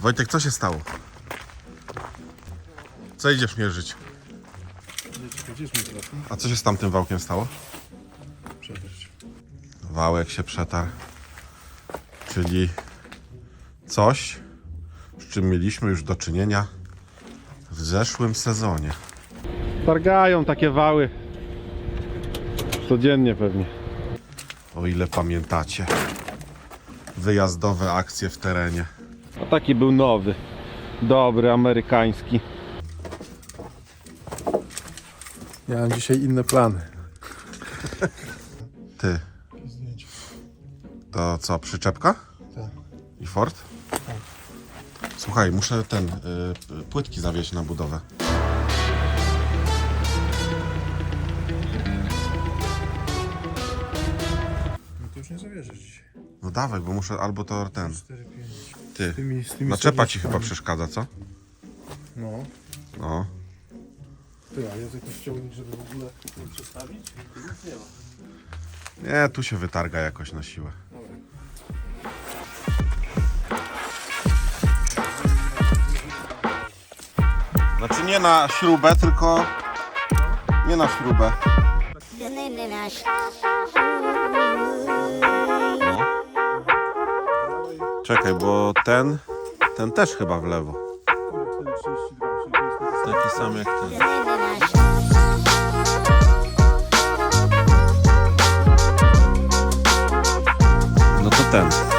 Wojtek, co się stało? Co idziesz mierzyć? A co się z tamtym wałkiem stało? Wałek się przetarł. Czyli coś, z czym mieliśmy już do czynienia w zeszłym sezonie. Targają takie wały. Codziennie pewnie. O ile pamiętacie. Wyjazdowe akcje w terenie. A taki był nowy. Dobry, amerykański. Ja mam dzisiaj inne plany. Ty. To co, przyczepka? Tak. I Ford? Słuchaj, muszę ten, y, płytki zawieźć na budowę. No to już nie zawierzysz dzisiaj. No dawaj, bo muszę albo to ten. 4, 5. Ty. Tymi, z tymi Naczepa ci serduszkami. chyba przeszkadza, co? No. No. Ty, a jest jakiś ciągnik, żeby w ogóle przestawić? Nic nie ma. Nie, tu się wytarga jakoś na siłę. Dobra. Znaczy nie na śrubę, tylko nie na śrubę. Czekaj, bo ten, ten też chyba w lewo. Kurde, 4,32, czyli to jest na Taki sam jak ten. No to ten.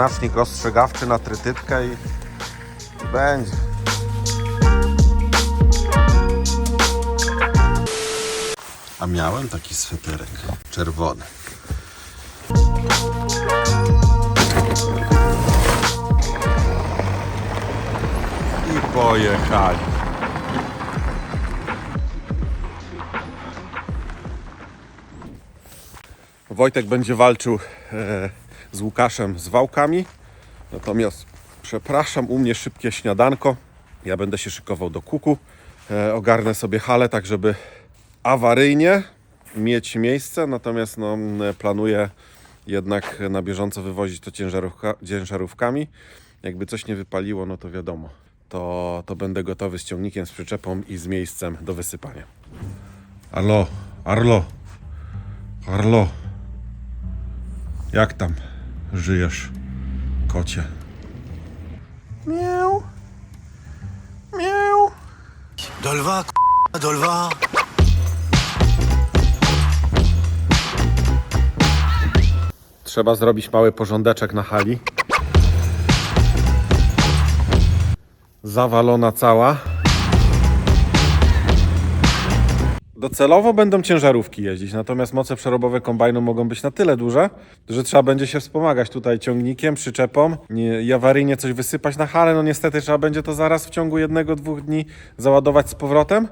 Znacznik ostrzegawczy na trytytkę i będzie. A miałem taki sweterek czerwony. I pojechali. Wojtek będzie walczył e, z Łukaszem z wałkami. Natomiast przepraszam, u mnie szybkie śniadanko. Ja będę się szykował do kuku. E, ogarnę sobie halę, tak żeby awaryjnie mieć miejsce. Natomiast no, planuję jednak na bieżąco wywozić to ciężarówka, ciężarówkami. Jakby coś nie wypaliło, no to wiadomo. To, to będę gotowy z ciągnikiem, z przyczepą i z miejscem do wysypania. Arlo, Arlo, Arlo. Jak tam żyjesz, kocie? Miau. Miau. Do lwa, k***a, do lwa. Trzeba zrobić mały porządeczek na hali. Zawalona cała. Docelowo będą ciężarówki jeździć, natomiast moce przerobowe kombajnu mogą być na tyle duże, że trzeba będzie się wspomagać tutaj ciągnikiem, przyczepą nie, awaryjnie coś wysypać na halę. No niestety trzeba będzie to zaraz w ciągu jednego, dwóch dni załadować z powrotem.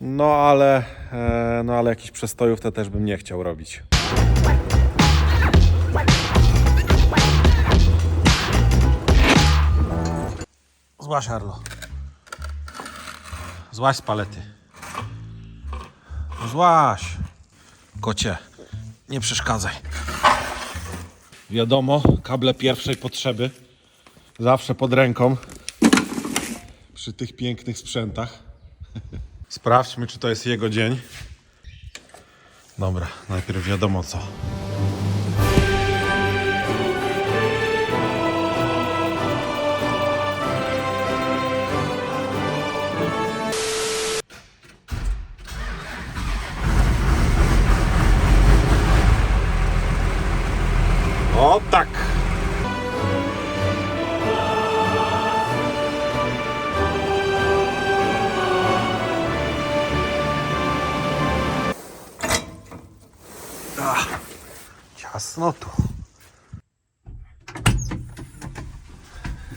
No ale, e, no ale jakichś przestojów to też bym nie chciał robić. Złaś, Arlo. Złaś z palety. Złaś. Kocie, nie przeszkadzaj. Wiadomo, kable pierwszej potrzeby. Zawsze pod ręką. Przy tych pięknych sprzętach. Sprawdźmy, czy to jest jego dzień. Dobra, najpierw wiadomo co.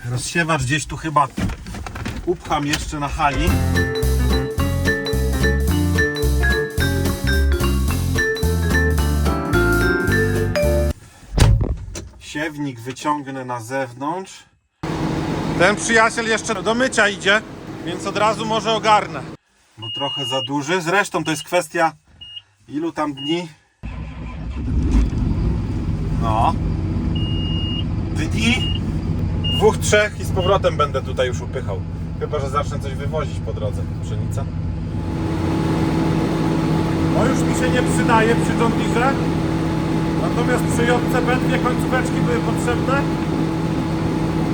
Rozsiewacz gdzieś tu chyba upcham jeszcze na hali. Siewnik wyciągnę na zewnątrz. Ten przyjaciel jeszcze do mycia idzie, więc od razu może ogarnę. Bo trochę za duży. Zresztą to jest kwestia ilu tam dni. No. Dni Dwóch, trzech i z powrotem będę tutaj już upychał. Chyba, że zacznę coś wywozić po drodze. Pszenica. No już mi się nie przydaje przy John Deere. Natomiast przy JCB dwie końcóweczki były potrzebne,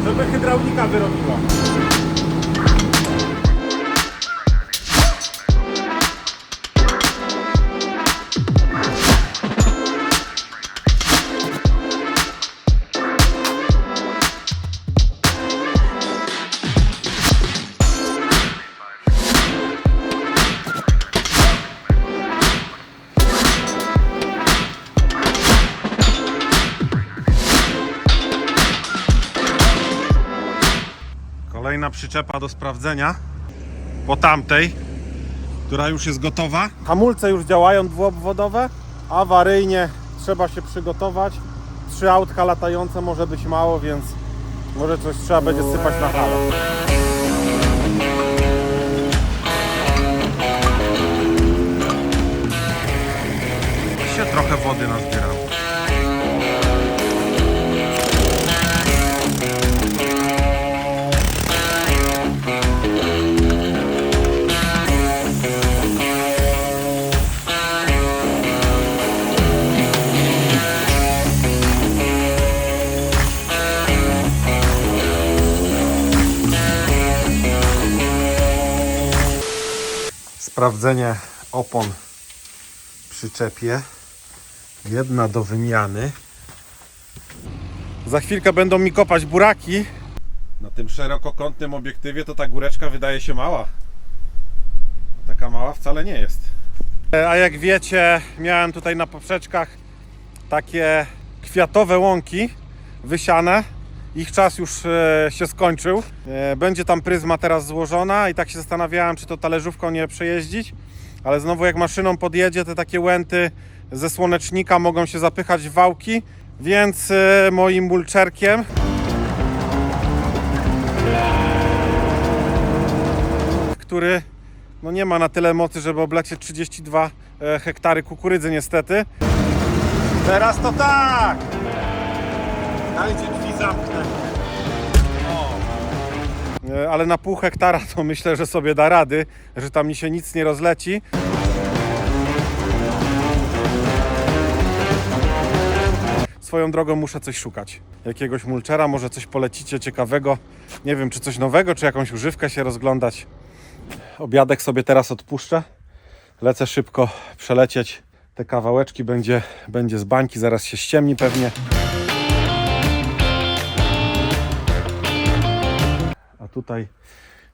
żeby hydraulika wyrobiła. Przyczepa do sprawdzenia po tamtej, która już jest gotowa. Hamulce już działają dwuobwodowe, awaryjnie trzeba się przygotować. Trzy autka latające może być mało, więc może coś trzeba będzie sypać na halo. się trochę wody nazbierało. Sprawdzenie opon przyczepie. Jedna do wymiany. Za chwilkę będą mi kopać buraki. Na tym szerokokątnym obiektywie to ta góreczka wydaje się mała. Taka mała wcale nie jest. E, A jak wiecie, miałem tutaj na poprzeczkach takie kwiatowe łąki wysiane. Ich czas już e, się skończył. E, Będzie tam pryzma teraz złożona i tak się zastanawiałem, czy to talerzówką nie przejeździć. Ale znowu jak maszyną podjedzie, te takie łęty ze słonecznika mogą się zapychać w wałki. Więc e, moim mulczerkiem który no nie ma na tyle mocy, żeby oblecieć 32 e, hektary kukurydzy niestety. Teraz to tak! Dajcie zamknę. E, Ale na pół hektara to myślę, że sobie da rady, że tam mi się nic nie rozleci. Swoją drogą muszę coś szukać. Jakiegoś mulczera, może coś polecicie ciekawego. Nie wiem, czy coś nowego, czy jakąś używkę się rozglądać. Obiadek sobie teraz odpuszczę. Lecę szybko przelecieć te kawałeczki. Będzie, będzie z bańki, zaraz się ściemni pewnie. Tutaj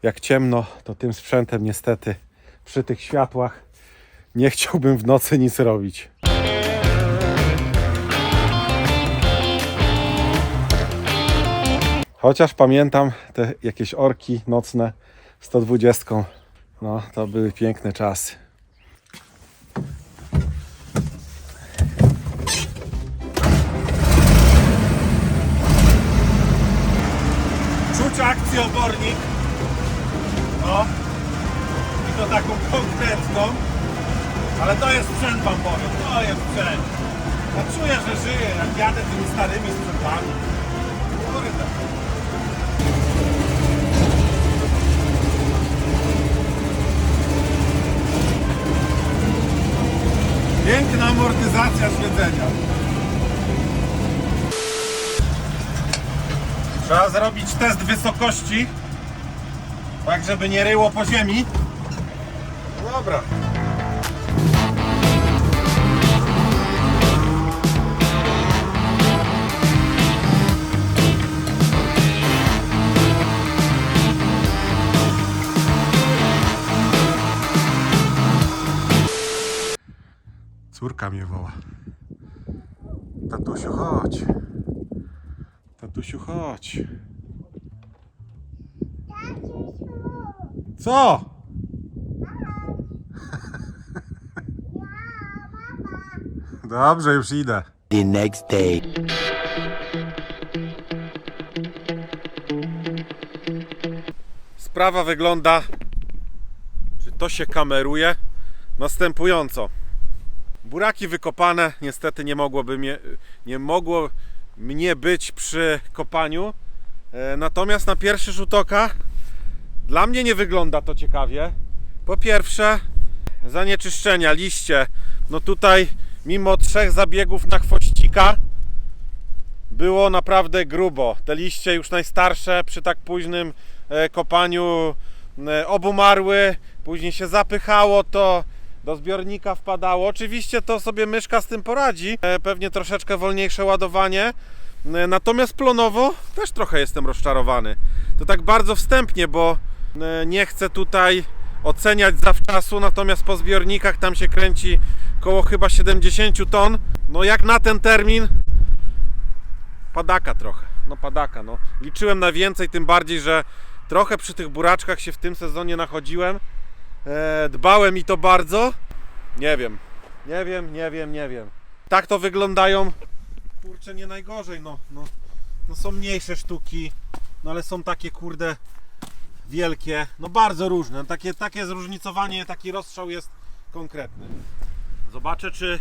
jak ciemno, to tym sprzętem niestety przy tych światłach nie chciałbym w nocy nic robić. Chociaż pamiętam te jakieś orki nocne 120. No, to były piękne czasy. Obornik. No. I to taką konkretną. Ale to jest sprzęt wam powiem. To jest sprzęt. Ja czuję, że żyję, jak jadę tymi starymi sprzętami. Kurde. Piękna amortyzacja siedzenia. Trzeba zrobić test wysokości, tak żeby nie ryło po ziemi. Dobra. Córka mnie woła. Tatusiu, chodź. Tatusiu, chodź. Co? Dobrze, już idę. The next day. Sprawa wygląda, czy to się kameruje, następująco. Buraki wykopane, niestety nie mogłoby mnie, nie mogło mnie być przy kopaniu. E, Natomiast na pierwszy rzut oka dla mnie nie wygląda to ciekawie. Po pierwsze, zanieczyszczenia, liście. No tutaj, mimo trzech zabiegów na chwościka, było naprawdę grubo. Te liście już najstarsze przy tak późnym e, kopaniu e, obumarły, później się zapychało to, do zbiornika wpadało. Oczywiście to sobie myszka z tym poradzi, e, pewnie troszeczkę wolniejsze ładowanie. E, Natomiast plonowo też trochę jestem rozczarowany. To tak bardzo wstępnie, bo e, nie chcę tutaj oceniać zawczasu, natomiast po zbiornikach tam się kręci koło chyba 70 ton. No jak na ten termin padaka trochę. No padaka, no. Liczyłem na więcej, tym bardziej, że trochę przy tych buraczkach się w tym sezonie nachodziłem. E, dbałem i to bardzo. Nie wiem. Nie wiem, nie wiem, nie wiem. Tak to wyglądają. Kurczę, nie najgorzej, no. No, no są mniejsze sztuki, no ale są takie kurde wielkie, no bardzo różne. Takie, takie zróżnicowanie, taki rozstrzał jest konkretny. Zobaczę, czy,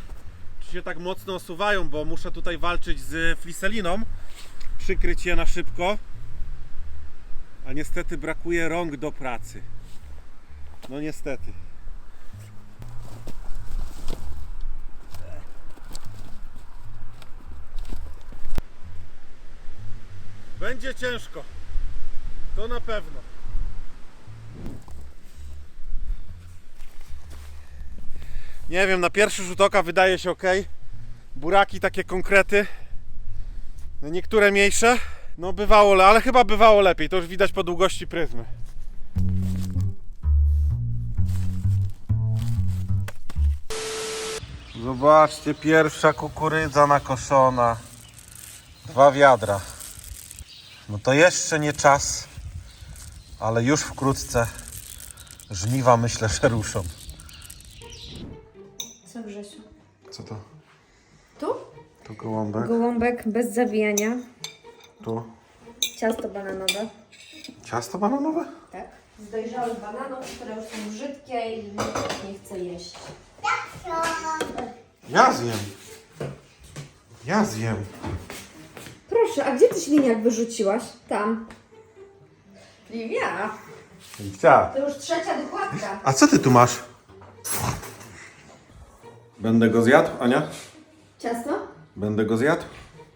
czy się tak mocno osuwają, bo muszę tutaj walczyć z fliseliną, przykryć je na szybko, a niestety brakuje rąk do pracy. No niestety. Będzie ciężko. To na pewno. Nie wiem, na pierwszy rzut oka wydaje się ok. Buraki takie konkrety. No Niektóre mniejsze. No bywało, le- ale chyba bywało lepiej. To już widać po długości pryzmy. Zobaczcie, pierwsza kukurydza nakoszona. Dwa wiadra. No to jeszcze nie czas, ale już wkrótce żniwa myślę, że ruszą. Co Grzesiu? Co to? Tu? Tu gołąbek, Gołąbek bez zawijania. tu Ciasto bananowe. ciasto bananowe? Tak. Z dojrzałych bananów, które już są brzydkie i nikt nie chce jeść. Ja zjem. Ja zjem. Proszę, a gdzie ty śliniak wyrzuciłaś? Tam. Livia, Chcia. to już trzecia dokładka. A co ty tu masz? Będę go zjadł, Ania? Ciasto? Będę go zjadł?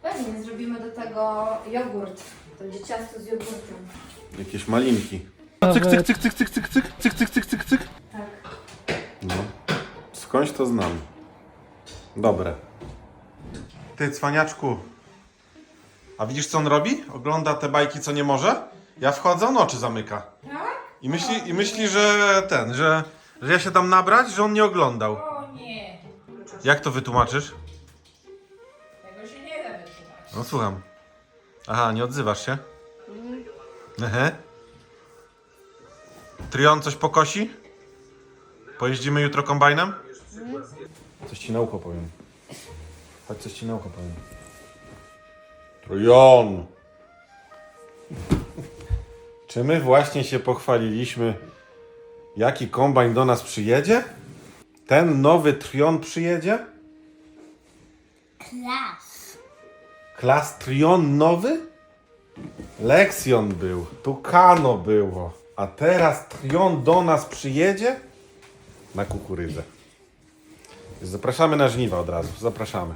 Pewnie zrobimy do tego jogurt. To będzie ciasto z jogurtem. Jakieś malinki. Cyk, cyk, cyk, cyk, cyk, cyk, cyk, cyk, cyk, cyk, cyk, cyk. Tak. Skądś to znam. Dobre. Ty, cwaniaczku. A widzisz, co on robi? Ogląda te bajki, co nie może? Ja wchodzę, on oczy zamyka. I myśli, i myśli że ten, że, że ja się tam nabrać, że on nie oglądał. O nie, Jak to wytłumaczysz? tego się nie da wytłumaczyć. No słucham. Aha, nie odzywasz się? Ehe. Trion coś pokosi? Pojeździmy jutro kombajnem? Coś ci na ucho powiem. Chodź, coś ci na ucho powiem. Trion! Czy my właśnie się pochwaliliśmy, jaki kombajn do nas przyjedzie? Ten nowy Trion przyjedzie? Klas Trion nowy? Lexion był, Tucano było, a teraz Trion do nas przyjedzie? Na kukurydzę. Zapraszamy na żniwa od razu, zapraszamy.